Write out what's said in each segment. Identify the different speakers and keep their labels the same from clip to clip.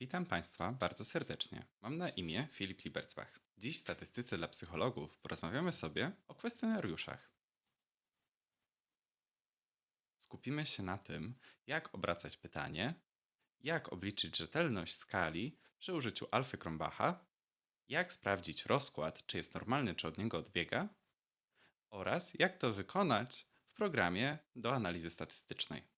Speaker 1: Witam Państwa bardzo serdecznie. Mam na imię Filip Libercbach. Dziś w statystyce dla psychologów porozmawiamy sobie o kwestionariuszach. Skupimy się na tym, jak obracać pytanie, jak obliczyć rzetelność skali przy użyciu alfy Krombacha, jak sprawdzić rozkład, czy jest normalny, czy od niego odbiega, oraz jak to wykonać w programie do analizy statystycznej.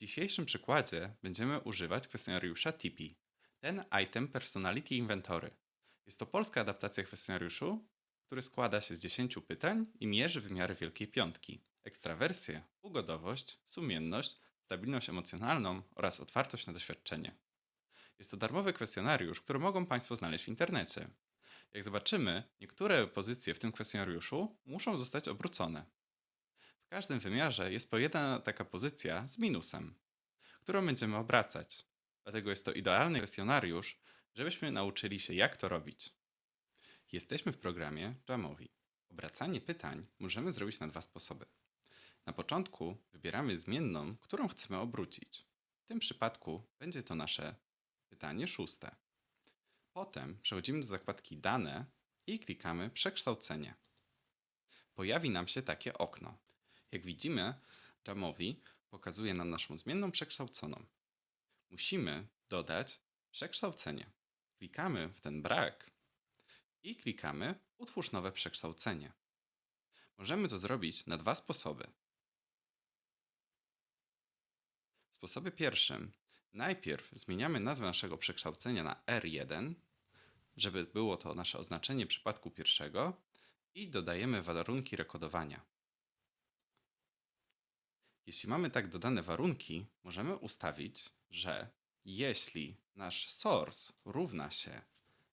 Speaker 1: W dzisiejszym przykładzie będziemy używać kwestionariusza TIPI, ten item Personality Inventory. Jest to polska adaptacja kwestionariuszu, który składa się z 10 pytań i mierzy wymiary Wielkiej Piątki. Ekstrawersję, ugodowość, sumienność, stabilność emocjonalną oraz otwartość na doświadczenie. Jest to darmowy kwestionariusz, który mogą Państwo znaleźć w internecie. Jak zobaczymy, niektóre pozycje w tym kwestionariuszu muszą zostać obrócone. W każdym wymiarze jest po jedna taka pozycja z minusem, którą będziemy obracać. Dlatego jest to idealny kwestionariusz, żebyśmy nauczyli się, jak to robić. Jesteśmy w programie Jamowi. Obracanie pytań możemy zrobić na dwa sposoby. Na początku wybieramy zmienną, którą chcemy obrócić. W tym przypadku będzie to nasze pytanie szóste. Potem przechodzimy do zakładki Dane i klikamy Przekształcenie. Pojawi nam się takie okno. Jak widzimy, Jamowi pokazuje nam naszą zmienną przekształconą. Musimy dodać przekształcenie. Klikamy w ten brak i klikamy Utwórz nowe przekształcenie. Możemy to zrobić na dwa sposoby. W sposobie pierwszym najpierw zmieniamy nazwę naszego przekształcenia na R1, żeby było to nasze oznaczenie przypadku pierwszego i dodajemy warunki rekodowania. Jeśli mamy tak dodane warunki, możemy ustawić, że jeśli nasz source równa się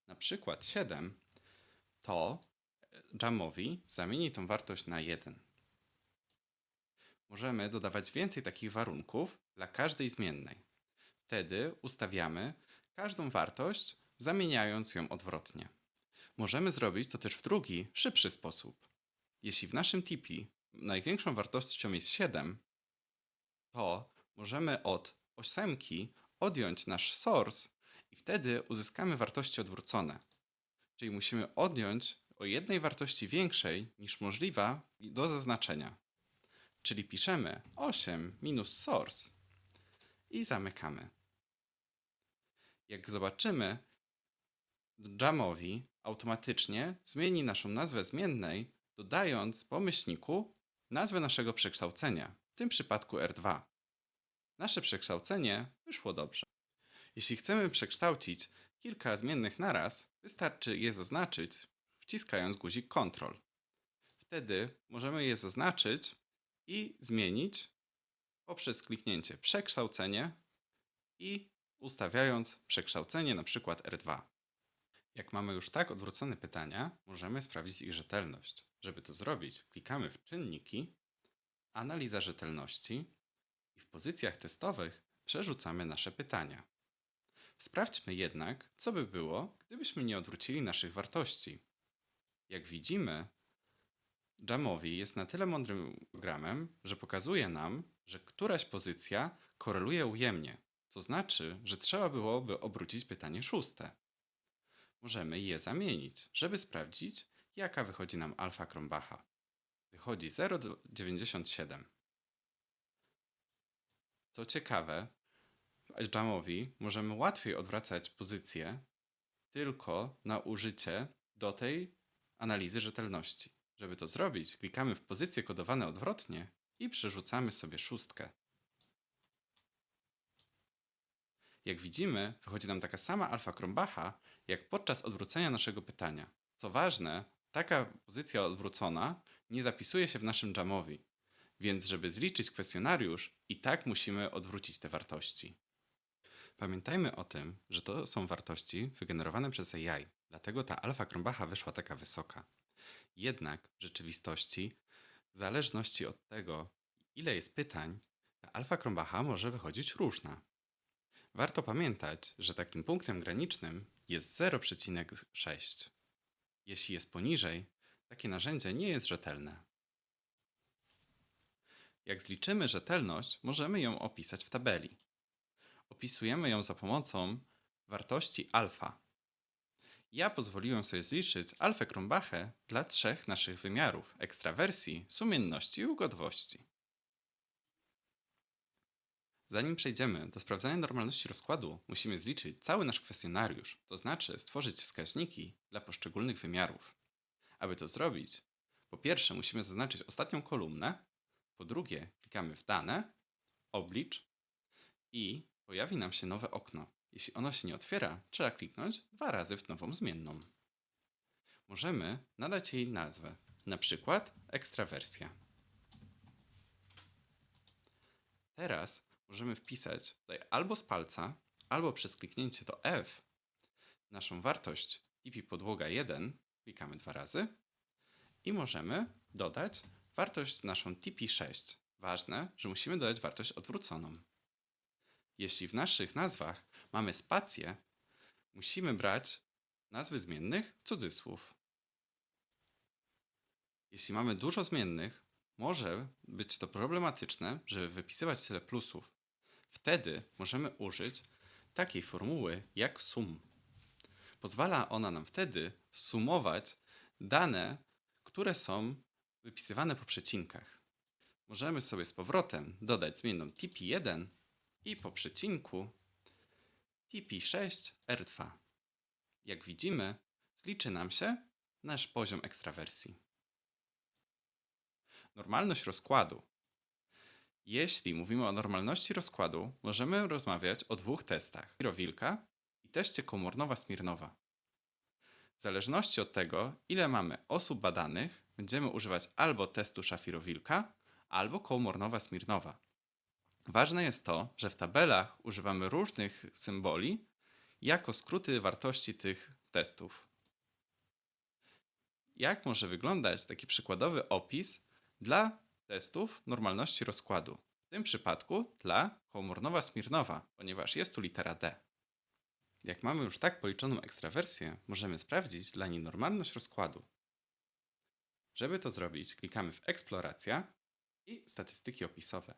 Speaker 1: na przykład 7, to Jamowi zamieni tą wartość na 1. Możemy dodawać więcej takich warunków dla każdej zmiennej. Wtedy ustawiamy każdą wartość, zamieniając ją odwrotnie. Możemy zrobić to też w drugi, szybszy sposób. Jeśli w naszym tipi największą wartością jest 7, to możemy od ósemki odjąć nasz source i wtedy uzyskamy wartości odwrócone. Czyli musimy odjąć o jednej wartości większej niż możliwa do zaznaczenia. Czyli piszemy 8 minus source i zamykamy. Jak zobaczymy, Jamowi automatycznie zmieni naszą nazwę zmiennej, dodając po myślniku nazwę naszego przekształcenia, w tym przypadku R2. Nasze przekształcenie wyszło dobrze. Jeśli chcemy przekształcić kilka zmiennych naraz, wystarczy je zaznaczyć, wciskając guzik Ctrl. Wtedy możemy je zaznaczyć i zmienić poprzez kliknięcie przekształcenie i ustawiając przekształcenie przykład R2. Jak mamy już tak odwrócone pytania, możemy sprawdzić ich rzetelność. Żeby to zrobić, klikamy w czynniki, analiza rzetelności i w pozycjach testowych przerzucamy nasze pytania. Sprawdźmy jednak, co by było, gdybyśmy nie odwrócili naszych wartości. Jak widzimy, Jamowi jest na tyle mądrym programem, że pokazuje nam, że któraś pozycja koreluje ujemnie, to znaczy, że trzeba byłoby obrócić pytanie szóste. Możemy je zamienić, żeby sprawdzić, jaka wychodzi nam alfa Krombacha. Wychodzi 0,97. Co ciekawe, w Jamowi możemy łatwiej odwracać pozycję tylko na użycie do tej analizy rzetelności. Żeby to zrobić, klikamy w pozycje kodowane odwrotnie i przerzucamy sobie szóstkę. Jak widzimy, wychodzi nam taka sama alfa Krombacha, jak podczas odwrócenia naszego pytania. Co ważne, taka pozycja odwrócona nie zapisuje się w naszym jamowi, więc żeby zliczyć kwestionariusz, i tak musimy odwrócić te wartości. Pamiętajmy o tym, że to są wartości wygenerowane przez AI, dlatego ta alfa Krombacha wyszła taka wysoka. Jednak w rzeczywistości, w zależności od tego, ile jest pytań, ta alfa Krombacha może wychodzić różna. Warto pamiętać, że takim punktem granicznym jest 0,6. Jeśli jest poniżej, takie narzędzie nie jest rzetelne. Jak zliczymy rzetelność, możemy ją opisać w tabeli. Opisujemy ją za pomocą wartości alfa. Ja pozwoliłem sobie zliczyć alfę Kronbache dla trzech naszych wymiarów ekstrawersji, sumienności i ugodności. Zanim przejdziemy do sprawdzania normalności rozkładu, musimy zliczyć cały nasz kwestionariusz, to znaczy stworzyć wskaźniki dla poszczególnych wymiarów. Aby to zrobić, po pierwsze musimy zaznaczyć ostatnią kolumnę, po drugie klikamy w dane, oblicz i pojawi nam się nowe okno. Jeśli ono się nie otwiera, trzeba kliknąć dwa razy w nową zmienną. Możemy nadać jej nazwę, na przykład ekstrawersja. Teraz możemy wpisać tutaj albo z palca, albo przez kliknięcie to F naszą wartość tipi podłoga 1, klikamy dwa razy i możemy dodać wartość naszą tipi 6. Ważne, że musimy dodać wartość odwróconą. Jeśli w naszych nazwach mamy spację, musimy brać nazwy zmiennych cudzysłów. Jeśli mamy dużo zmiennych, może być to problematyczne, żeby wypisywać tyle plusów. Wtedy możemy użyć takiej formuły jak sum. Pozwala ona nam wtedy sumować dane, które są wypisywane po przecinkach. Możemy sobie z powrotem dodać zmienną TP1 i po przecinku TP6R2. Jak widzimy, zliczy nam się nasz poziom ekstrawersji. Normalność rozkładu. Jeśli mówimy o normalności rozkładu, możemy rozmawiać o dwóch testach: Rowilka i teście Komornowa-Smirnowa. W zależności od tego, ile mamy osób badanych, będziemy używać albo testu Szafirowilka, albo Kołmornowa-Smirnowa. Ważne jest to, że w tabelach używamy różnych symboli jako skróty wartości tych testów. Jak może wyglądać taki przykładowy opis dla testów normalności rozkładu? W tym przypadku dla Kołmornowa-Smirnowa, ponieważ jest tu litera D. Jak mamy już tak policzoną ekstrawersję, możemy sprawdzić dla niej normalność rozkładu. Żeby to zrobić, klikamy w Eksploracja i statystyki opisowe.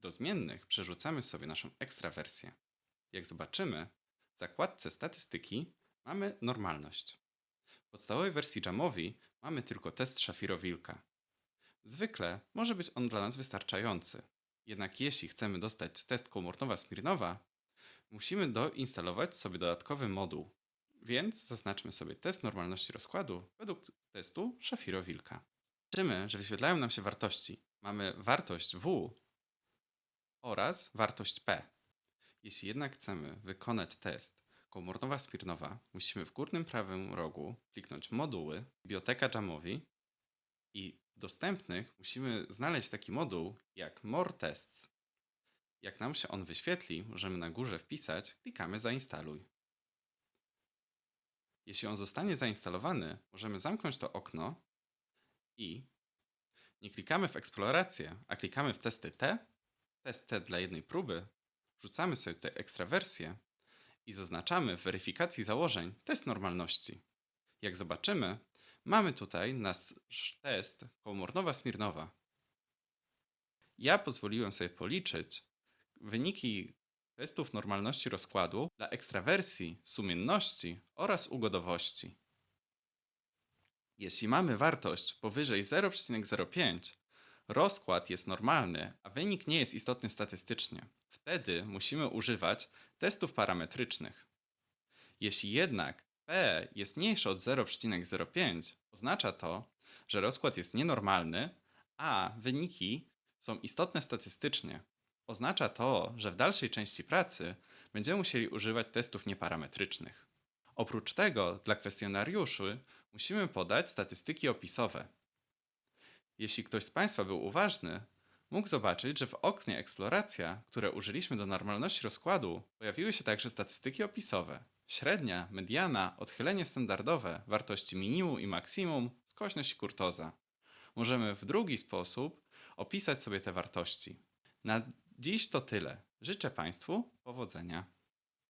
Speaker 1: Do zmiennych przerzucamy sobie naszą ekstrawersję. Jak zobaczymy, w zakładce statystyki mamy normalność. W podstawowej wersji Jamowi mamy tylko test Szafiro-Wilka. Zwykle może być on dla nas wystarczający. Jednak jeśli chcemy dostać test Komórnowa-Smirnowa, musimy doinstalować sobie dodatkowy moduł. Więc zaznaczmy sobie test normalności rozkładu według testu Szafiro-Wilka. Zobaczymy, że wyświetlają nam się wartości. Mamy wartość W oraz wartość P. Jeśli jednak chcemy wykonać test komórnowa-spirnowa, musimy w górnym prawym rogu kliknąć moduły, biblioteka Jamowi i w dostępnych musimy znaleźć taki moduł jak More Tests. Jak nam się on wyświetli, możemy na górze wpisać, klikamy zainstaluj. Jeśli on zostanie zainstalowany, możemy zamknąć to okno i nie klikamy w eksplorację, a klikamy w testy T, test T dla jednej próby, wrzucamy sobie tutaj ekstrawersję i zaznaczamy w weryfikacji założeń test normalności. Jak zobaczymy, mamy tutaj nasz test komórnowa-smirnowa. Ja pozwoliłem sobie policzyć wyniki testów normalności rozkładu dla ekstrawersji, sumienności oraz ugodowości. Jeśli mamy wartość powyżej 0,05, rozkład jest normalny, a wynik nie jest istotny statystycznie. Wtedy musimy używać testów parametrycznych. Jeśli jednak P jest mniejsze od 0,05, oznacza to, że rozkład jest nienormalny, a wyniki są istotne statystycznie. Oznacza to, że w dalszej części pracy będziemy musieli używać testów nieparametrycznych. Oprócz tego, dla kwestionariuszy musimy podać statystyki opisowe. Jeśli ktoś z Państwa był uważny, mógł zobaczyć, że w oknie Eksploracja, które użyliśmy do normalności rozkładu, pojawiły się także statystyki opisowe. Średnia, mediana, odchylenie standardowe, wartości minimum i maksimum, skośność i kurtoza. Możemy w drugi sposób opisać sobie te wartości. Na dziś to tyle. Życzę Państwu powodzenia.